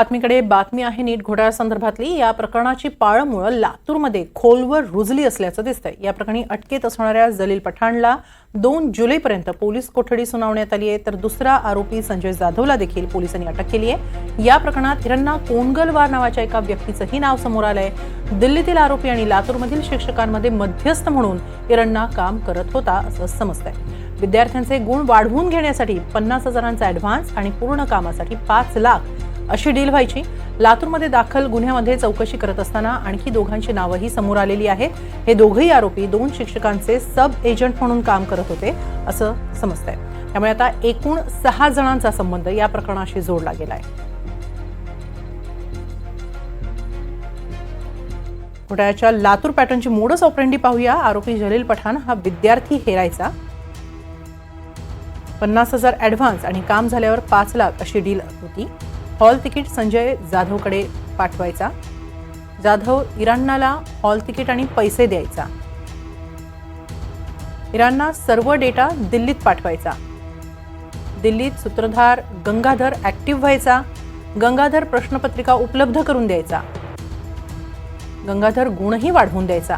बातमीकडे बातमी आहे नीट घोटाळ्या संदर्भातली. या प्रकरणाची पाळंमुळं लातूरमध्ये खोलवर रुजली असल्याचं दिसतंय. या प्रकरणी अटकेत असणाऱ्या जलील पठाणला दोन जुलैपर्यंत पोलीस कोठडी सुनावण्यात आली आहे तर दुसरा आरोपी संजय जाधवला देखील पोलिसांनी अटक केली आहे. या प्रकरणात हिरण्णा कोंगलवार नावाच्या एका व्यक्तीचंही नाव समोर आलंय. दिल्लीतील आरोपी आणि लातूरमधील शिक्षकांमध्ये मध्यस्थ म्हणून हिरण्णा काम करत होता असं समजतंय. विद्यार्थ्यांचे गुण वाढवून घेण्यासाठी पन्नास हजारांचा ऍडव्हान्स आणि पूर्ण कामासाठी पाच लाख अशी डील व्हायची. लातूरमध्ये दाखल गुन्ह्यामध्ये चौकशी करत असताना आणखी दोघांची नावंही समोर आलेली आहेत. हे दोघही आरोपी दोन शिक्षकांचे सब एजंट म्हणून काम करत होते असं समजतंय. त्यामुळे आता एकूण सहा जणांचा संबंध या प्रकरणाशी जोडला गेलाय. घोटाळ्याच्या लातूर पॅटर्नची मोडस ऑपरेंडी पाहूया. आरोपी जलील पठाण हा विद्यार्थी हेरायचा. पन्नास हजार ॲडव्हान्स आणि काम झाल्यावर पाच लाख अशी डील होती. हॉल तिकीट संजय जाधवकडे पाठवायचा. जाधव इराणाला हॉल तिकीट आणि पैसे द्यायचा. इराणना सर्व डेटा दिल्लीत पाठवायचा. दिल्लीत सूत्रधार गंगाधर ॲक्टिव्ह व्हायचा. गंगाधर प्रश्नपत्रिका उपलब्ध करून द्यायचा. गंगाधर गुणही वाढवून द्यायचा.